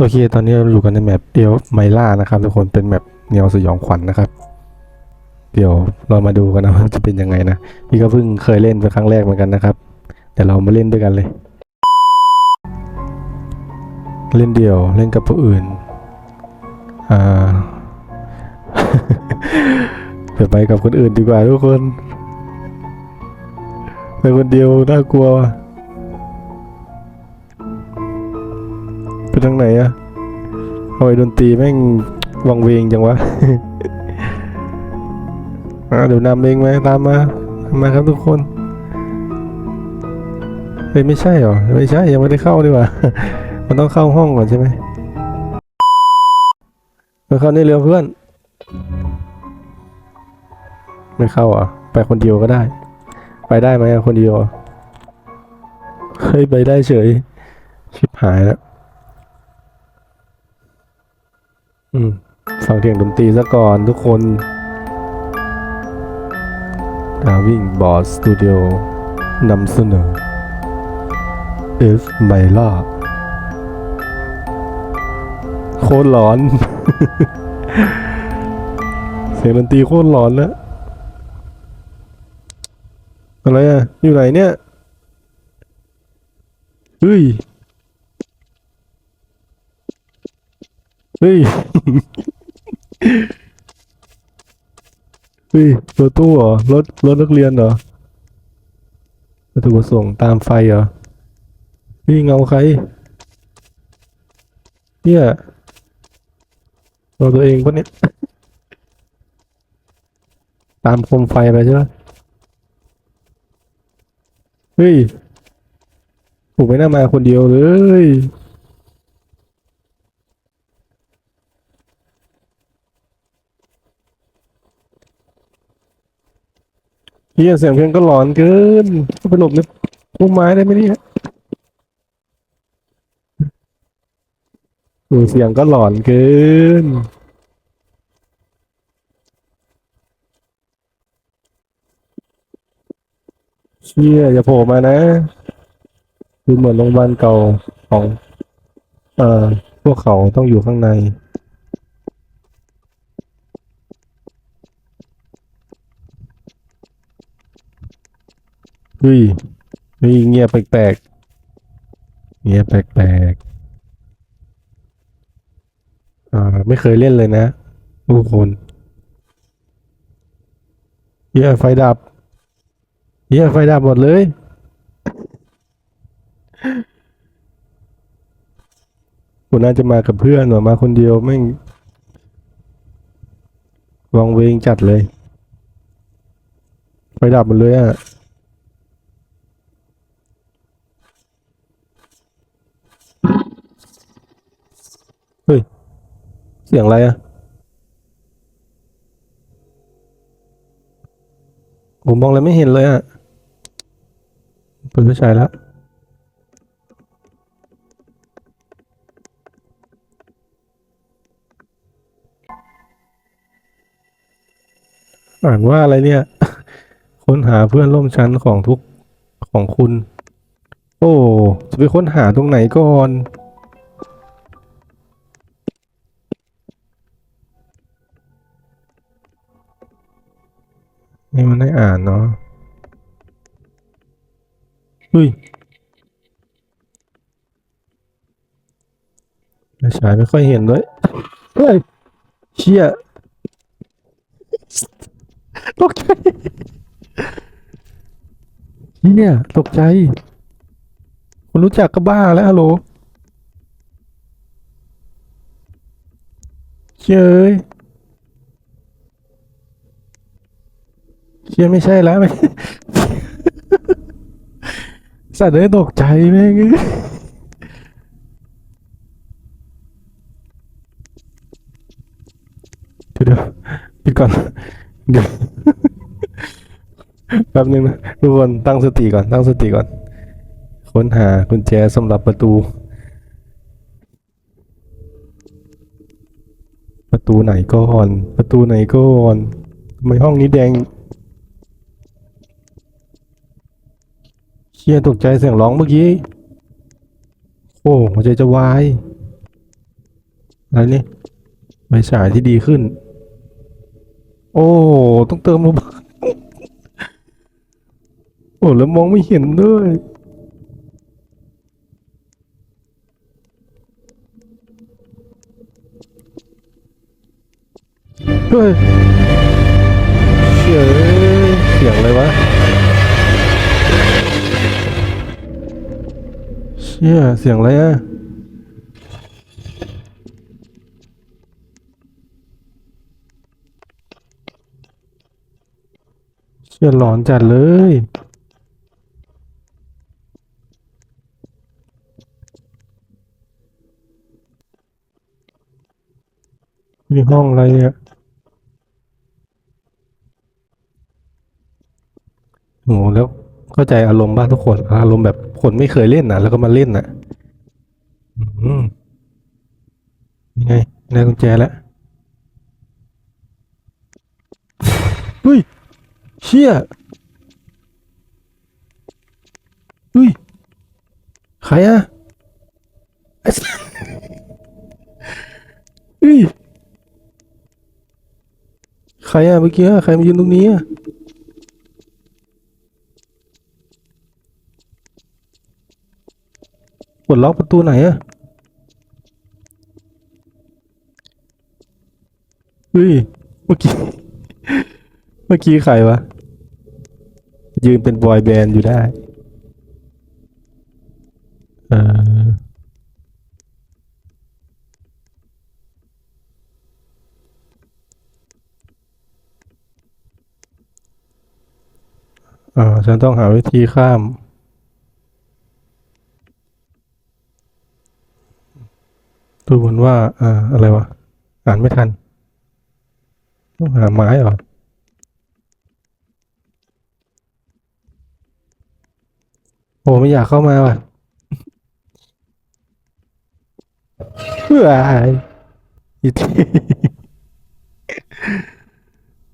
โอเค ตอนนี้เราอยู่กันในแมปเอลไมล่านะครับทุกคนเป็นแมปแนวสยองขวัญนะครับ เดี๋ยวเรามาดูกันนะว่าจะเป็นยังไงนะ พี่ก็เพิ่งเคยเล่นเป็นครั้งแรกเหมือนกันนะครับ แต่เรามาเล่นด้วยกันเลย เล่นเดี่ยวเล่นกับผู้อื่น อ่าเดี๋ยวไปกับคนอื่นดีกว่าทุกคน ไปคนเดียวน่ากลัว ทางไหนอะทำไมดนตรีแม่งวังเวงจังวะอะเดี๋ยวนำเองไหมตามมาตามมาครับทุกคนเฮ้ยไม่ใช่เหรอไม่ใช่ยังไม่ได้เข้าดีกว่า มันต้องเข้าห้องก่อนใช่ไหมไปเข้านี่เร็วเพื่อน ไม่เข้าอะไปคนเดียวก็ได้ ไปได้ไหมอะคนเดียวอะเฮ้ยไปได้เฉยชิบหายแล้ว อืม ฟังเสียงดนตรีซะก่อนทุกคนดาวิ่งบอสสตูดิโอนำเสนอ F ไมล่าโคตรหลอน เสียงดนตรีโคตรหลอนแล้วอะไรอะ อยู่ไหนเนี่ยเฮ้ย เฮ้ย เฮ้ยรถตู้เหรอรถรถนักเรียนเหรอวัตถุประสงค์ตามไฟเหรอนี่เงาใครเนี่ยเราตัวเองปะเนี่ย ตามโคมไฟไปใช่ไหมเฮ้ยผมไม่น่ามาคนเดียวเลย เฮียเสียงเพลงก็หลอนเกินไปหลบในพุ่มไม้ได้ไหมเนี่ยโอ้เสียงก็หลอนเกิน เชี่ยอย่าโผล่มานะดูเหมือนโรงพยาบาลเก่าของ เอ่อ พวกเขาต้องอยู่ข้างใน เฮ้ยเฮ้ยเงียบแปลกๆเงียบแปลกๆอ่าไม่เคยเล่นเลยนะทุกคนเฮียไฟดับเฮียไฟดับหมดเลยคุณน่าจะมากับเพื่อนหรือมาคนเดียวแม่งวางเวงจัดเลยไฟดับหมดเลยอะ เฮ้ย เสียงอะไรอะผมมองอะไรไม่เห็นเลยอะเปิดไฟฉายแล้วอ่านว่าอะไรเนี่ย ค้นหาเพื่อนร่วมชั้นของทุกของคุณ โอ้ จะไปค้นหาตรงไหนก่อน นี่มันได้อ่านเนาะเฮ้ยไม่ฉายไม่ค่อยเห็นด้วย เฮ้ยเชี่ยตกใจเนี่ยตกใจ คนรู้จักก็บ้าแล้วฮัลโหลเชยเอ้ย เชี่ยไม่ใช่แล้วไม่สัตว์เลยตกใจแม่งเดี๋ยวเดี๋ยวปิดก่อนเดี๋ยวแป๊บนึงนะทุกคนตั้งสติก่อนตั้งสติก่อน ค้นหากุญแจสำหรับประตู ประตูไหนก่อน ประตูไหนก่อนทำไมห้องนี้แดง ชี่ยตกใจเสียงร้องเมื่อกี้ โอ้หัวใจจะวาย อะไรนี่ไฟฉายที่ดีขึ้น โอ้ ต้องเติมลบักโอ้แล้วมองไม่เห็นด้วยเฮ้ยเสียงเสียงอะไรวะ ชี่ยเสียงอะไรอะเชี่ยหลอนจัดเลยมีห้องอะไรเนี่ยโหแล้ว เข้าใจอารมณ์บ้างทุกคน อารมณ์แบบคนไม่เคยเล่นนะแล้วก็มาเล่นนะอืมยังไงได้กุญแจแล้วเฮ้ยเชี่ยเฮ้ยใครอะไอ้สัสเฮ้ยใครอะเมื่อกี้อะใครมายืนตรงนี้อะ กดล็อกประตูไหนอะเฮ้ย เมื่อกี้ เมื่อกี้ใครวะ ยืนเป็นบอยแบนด์อยู่ได้เอออ่าฉันต้องหาวิธีข้าม ดูเหมือนว่าอ่าอะไรวะ อ่านไม่ทันต้องหาไม้เหรอโอ้ไม่อยากเข้ามาว่ะเพื่ออะไรอีที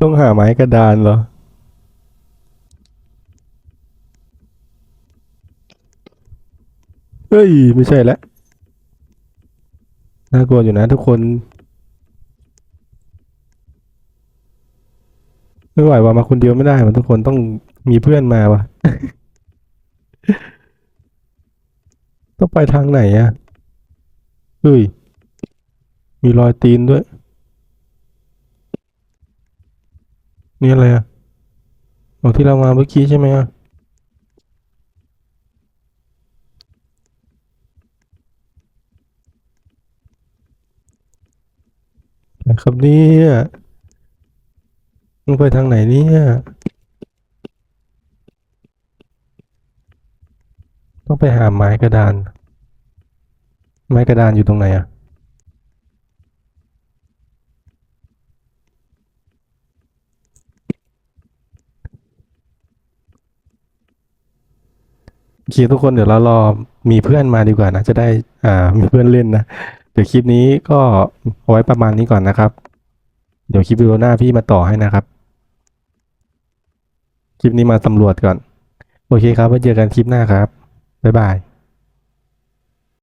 ต้องหาไม้กระดานเหรอเฮ้ย ไม่ใช่แล้ว น่ากลัวอยู่นะทุกคน ไม่ไหวว่ามาคนเดียวไม่ได้มันทุกคนต้องมีเพื่อนมาว่ะ ต้องไปทางไหนอะเฮ้ย มีรอยตีนด้วย นี่อะไรอะของที่เรามาเมื่อกี้ใช่ไหมอะ อะครับเนี่ยมึงไปทางไหนเนี่ยต้องไปหาไม้กระดาน ไม้กระดานอยู่ตรงไหนอะโอเคทุกคนเดี๋ยวเรารอมีเพื่อนมาดีกว่านะ จะได้อ่ามีเพื่อนเล่นนะ เดี๋ยวคลิปนี้ก็เอาไว้ประมาณนี้ก่อนนะครับ เดี๋ยวคลิปวิดีโอหน้าพี่มาต่อให้นะครับ คลิปนี้มาสำรวจก่อน โอเคครับไว้เจอกันคลิปหน้าครับ บ๊ายบาย